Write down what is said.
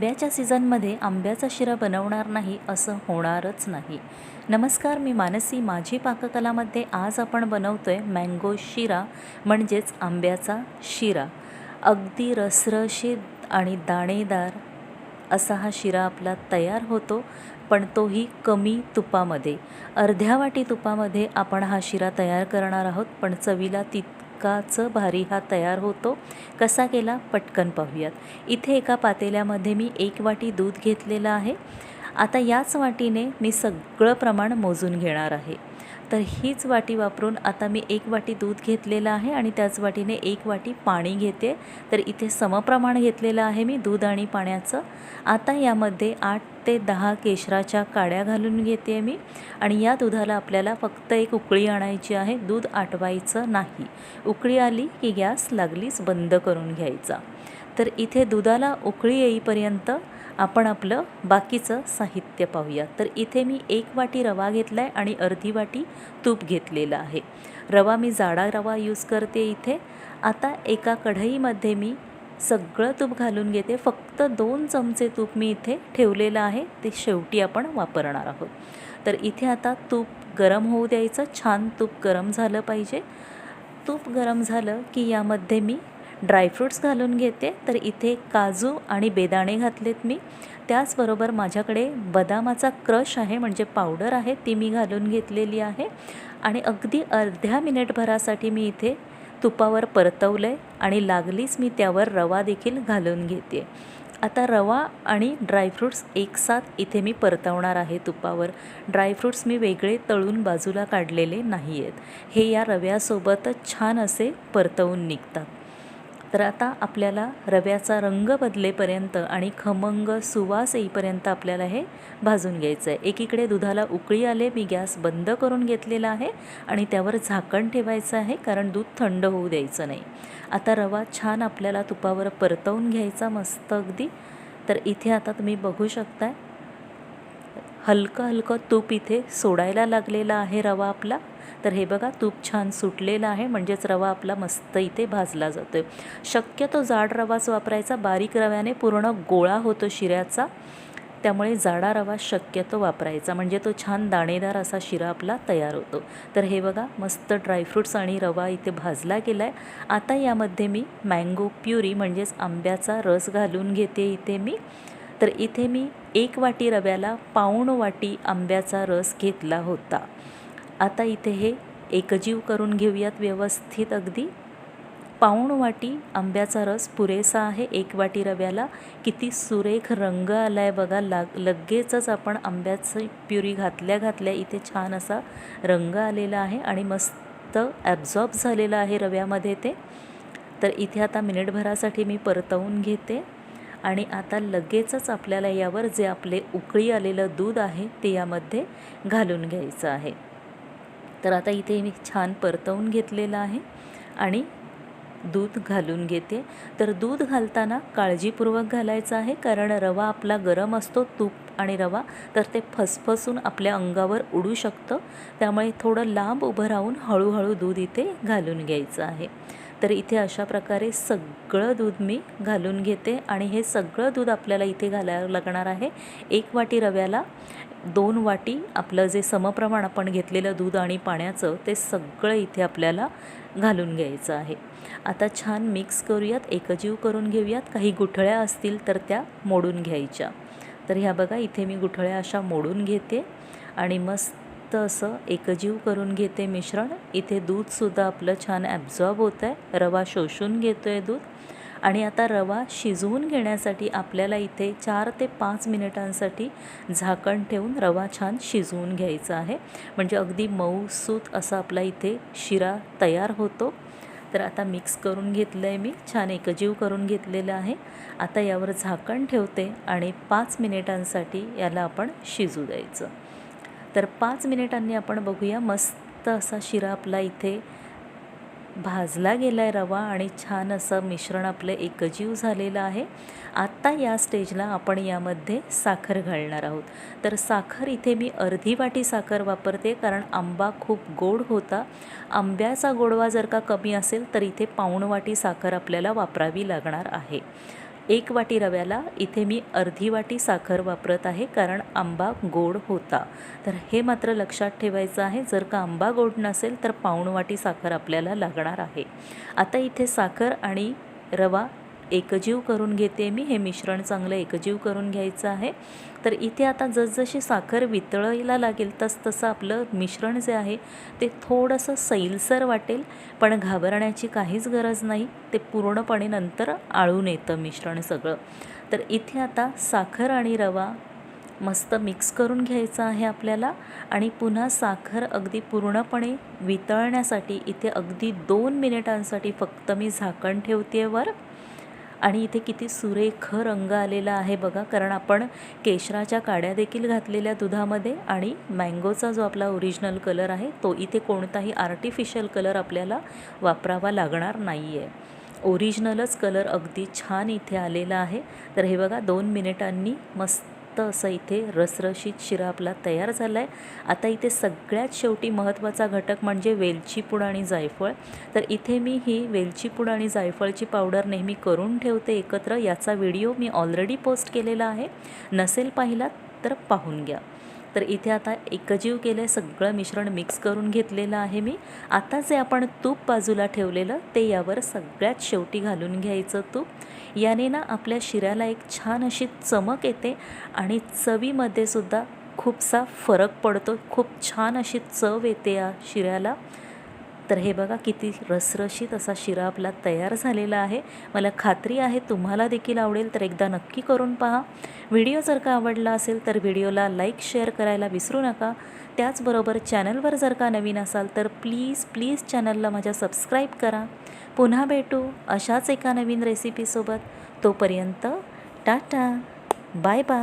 आंब्याच्या सीझनमध्ये आंब्याचा शिरा बनवणार नाही असं होणारच नाही. नमस्कार मी मानसी. माझी पाककलामध्ये आज आपण बनवतो आहे मँगो शिरा म्हणजेच आंब्याचा शिरा. अगदी रसरशीत आणि दाणेदार असा हा शिरा आपला तयार होतो पण तोही कमी तुपामध्ये. अर्ध्या वाटी तुपामध्ये आपण हा शिरा तयार करणार आहोत पण चवीला तितकाच भारी हा तयार होतो? कसा केला पटकन पाहूयात. इथे एका पातेल्यामध्ये मी एक वाटी दूध घेतलेलं आहे. आता याच वाटीने मी सगळं प्रमाण मोजून घेणार आहे. तर हीच वाटी वापरून आता मी एक वाटी दूध घेतलेलं आहे आणि त्याच वाटीने एक वाटी पाणी घेते. तर इथे समप्रमाण घेतलेलं आहे मी दूध आणि पाण्याचं. आता यामध्ये आठ ते दहा केशराच्या काड्या घालून घेते मी. आणि या दुधाला आपल्याला फक्त एक उकळी आणायची आहे. दूध आटवायचं नाही. उकळी आली की गॅस लागलीच बंद करून घ्यायचा. तर इथे दुधाला उकळी येईपर्यंत आपण आपलं बाकीचं साहित्य पाहूया. तर इथे मी एक वाटी रवा घेतला आहे आणि अर्धी वाटी तूप घेतलेलं आहे. रवा मी जाडा रवा यूज करते इथे. आता एका कढईमध्ये मी सगळं तूप घालून घेते. फक्त दोन चमचे तूप मी इथे ठेवलेलं आहे. ते शेवटी आपण वापरणार आहोत. तर इथे आता तूप गरम होऊ द्यायचं. छान तूप गरम झालं पाहिजे. तूप गरम झालं की यामध्ये मी ड्रायफ्रूट्स घालून घेते. तर इथे काजू आणि बेदाणे घातलेत मी. त्याचबरोबर माझ्याकडे बदामाचा क्रश आहे म्हणजे पावडर आहे ती मी घालून घेतलेली आहे. आणि अगदी अर्ध्या मिनिटभरासाठी मी इथे तुपावर परतवलं आहे आणि लागलीच मी त्यावर रवा देखील घालून घेते. आता रवा आणि ड्रायफ्रूट्स एकसाथ इथे मी परतवणार आहे तुपावर. ड्रायफ्रूट्स मी वेगळे तळून बाजूला काढलेले नाही आहेत हे या रव्यासोबतच छान असे परतवून निघतात. तर आता आपल्याला रव्याचा रंग बदलेपर्यंत आणि खमंग सुवास येईपर्यंत आपल्याला हे भाजून घ्यायचं आहे एकीकडे दुधाला उकळी आले मी गॅस बंद करून घेतलेला आहे आणि त्यावर झाकण ठेवायचं आहे कारण दूध थंड होऊ द्यायचं नाही. आता रवा छान आपल्याला तुपावर परतवून घ्यायचा मस्त अगदी. तर इथे आता तुम्ही बघू शकताय हलकं हलकं तूप इथे सोडायला लागलेला आहे रवा आपला. तर हे बघा तूप छान सुटलेलं आहे. म्हणजेच रवा आपला मस्त इथे भाजला जातो आहे शक्यतो जाड रवाच वापरायचा. बारीक रव्याने पूर्ण गोळा होतो शिऱ्याचा. त्यामुळे जाडा रवा शक्यतो वापरायचा. म्हणजे तो छान दाणेदार असा शिरा आपला तयार होतो. तर हे बघा मस्त ड्रायफ्रूट्स आणि रवा इथे भाजला गेला आहे आता यामध्ये मी मँगो प्युरी म्हणजेच आंब्याचा रस घालून घेते इथे मी. तर इथे मी एक वाटी रव्याला पाऊण वाटी आंब्याचा रस घेतला होता. आता इथे हे एकजीव करून घेऊयात व्यवस्थित अगदी. पाऊण वाटी आंब्याचा रस पुरेसा आहे. एक वाटी रव्याला किती सुरेख रंग आला आहे बघा. लाग लगेचच आपण आंब्याची प्युरी घातल्या घातल्या इथे छान असा रंग आलेला आहे आणि मस्त ॲब्झॉर्ब झालेला आहे रव्यामध्ये ते. तर इथे आता मिनिटभरासाठी मी परतवून घेते. आणि आता लगेचच आपल्याला यावर जे आपले उकळी आलेलं दूध आहे ते यामध्ये घालून घ्यायचं आहे. तर आता इथे मी छान परतवून घेतलेलं आहे आणि दूध घालून घेते. तर दूध घालताना काळजीपूर्वक घालायचं आहे कारण रवा आपला गरम असतो तूप आणि रवा तर ते फसफसून आपल्या अंगावर उडू शकतं. त्यामुळे थोडं लांब उभं राहून हळूहळू दूध इथे घालून घ्यायचं आहे. तर इथे अशा प्रकारे सगळं दूध मी घालून घेते आणि हे सगळं दूध आपल्याला इथे घालायला लागणार आहे. एक वाटी रव्याला दोन वाटी आपलं जे समप्रमाण आपण घेतलेलं दूध आणि पाण्याचं ते सगळं इथे आपल्याला घालून घ्यायचं आहे. आता छान मिक्स करूयात एकजीव करून घेऊयात. काही गुठळ्या असतील तर त्या मोडून घ्यायच्या. तर ह्या बघा इथे मी गुठळ्या अशा मोडून घेते आणि मस्त असं एकजीव करून घेते मिश्रण. इथे दूधसुद्धा आपलं छान ॲब्झॉर्ब होतं आहे रवा शोषून घेतो आहे दूध. आणि आता रवा शिजवून घेण्यासाठी आपल्याला इथे चार ते पाच मिनिटांसाठी झाकण ठेवून रवा छान शिजवून घ्यायचा आहे. म्हणजे अगदी मऊसूत असा आपला इथे शिरा तयार होतो. तर आता मिक्स करून घेतलं आहे मी. छान एकजीव करून घेतलेलं आहे. आता यावर झाकण ठेवते आणि पाच मिनिटांसाठी याला आपण शिजू द्यायचं. तर पाच मिनिटांनी आपण बघूया मस्त असा शिरा आपला इथे भाजला गेला आहे रवा आणि छान असं मिश्रण आपलं एकजीव झालेलं आहे. आत्ता या स्टेजला आपण यामध्ये साखर घालणार आहोत. तर साखर इथे मी अर्धी वाटी साखर वापरते कारण आंबा खूप गोड होता. आंब्याचा गोडवा जर का कमी असेल तर इथे पाऊण वाटी साखर आपल्याला वापरावी लागणार आहे. एक वाटी रव्याला इथे मी अर्धी वाटी साखर वापरत आहे कारण आंबा गोड होता. तर हे मात्र लक्षात ठेवायचं आहे जर का आंबा गोड नसेल तर पाऊण वाटी साखर आपल्याला लागणार आहे. आता इथे साखर आणि रवा एकजीव करून घेते मी हे मिश्रण चांगलं एकजीव करून घ्यायचं आहे. तर इथे आता जसजशी साखर वितळायला लागेल तसतसं आपलं मिश्रण जे आहे ते थोडंसं सैलसर वाटेल पण घाबरण्याची काहीच गरज नाही ते पूर्णपणे नंतर आळून येतं मिश्रण सगळं. तर इथे आता साखर आणि रवा मस्त मिक्स करून घ्यायचं आहे आपल्याला आणि पुन्हा साखर अगदी पूर्णपणे वितळण्यासाठी इथे अगदी दोन मिनिटांसाठी फक्त मी झाकण ठेवते वर. आणि इथे किती सुरेख रंग आलेला आहे बघा. कारण आपण केशराच्या काड्या देखील घातलेल्या दुधामध्ये आणि मँगोचा जो आपला ओरिजिनल कलर आहे तो इथे कोणताही आर्टिफिशियल कलर आपल्याला वापरावा लागणार नाही आहे ओरिजिनलच कलर अगदी छान इथे आलेला आहे. तर हे बघा दोन मिनिटांनी मस्त असं इथे रसरशीत शिरा आपला तयार झाला आहे आता इथे सगळ्यात शेवटी महत्त्वाचा घटक म्हणजे वेलची पूड आणि जायफळ. तर इथे मी ही वेलची पूड आणि जायफळची पावडर नेहमी करून ठेवते एकत्र. याचा व्हिडिओ मी ऑलरेडी पोस्ट केलेला आहे. नसेल पाहिला तर पाहून घ्या. तर इथे आता एकजीव केलं सगळं मिश्रण मिक्स करून घेतलेलं आहे मी. आता जे आपण तूप बाजूला ठेवलेलं ते यावर सगळ्यात शेवटी घालून घ्यायचं तूप. याने ना आपल्या शिऱ्याला एक छान अशी चमक येते आणि चवीमध्ये सुद्धा खूपसा फरक पडतो. खूप छान अशी चव येते या शिऱ्याला. तर हे बघा किती रसरशीत असा शिरा आपला तयार झालेला आहे. मला खात्री आहे तुम्हाला देखील आवडेल तर एकदा नक्की करून पहा. व्हिडिओ जर का आवडला असेल तर व्हिडिओला लाईक शेअर करायला विसरू नका. त्याचबरोबर चॅनलवर जर का नवीन असाल तर प्लीज प्लीज चॅनलला माझ्या सबस्क्राईब करा. पुन्हा भेटू अशाच एका नवीन रेसिपीसोबत तोपर्यंत टाटा बाय बाय.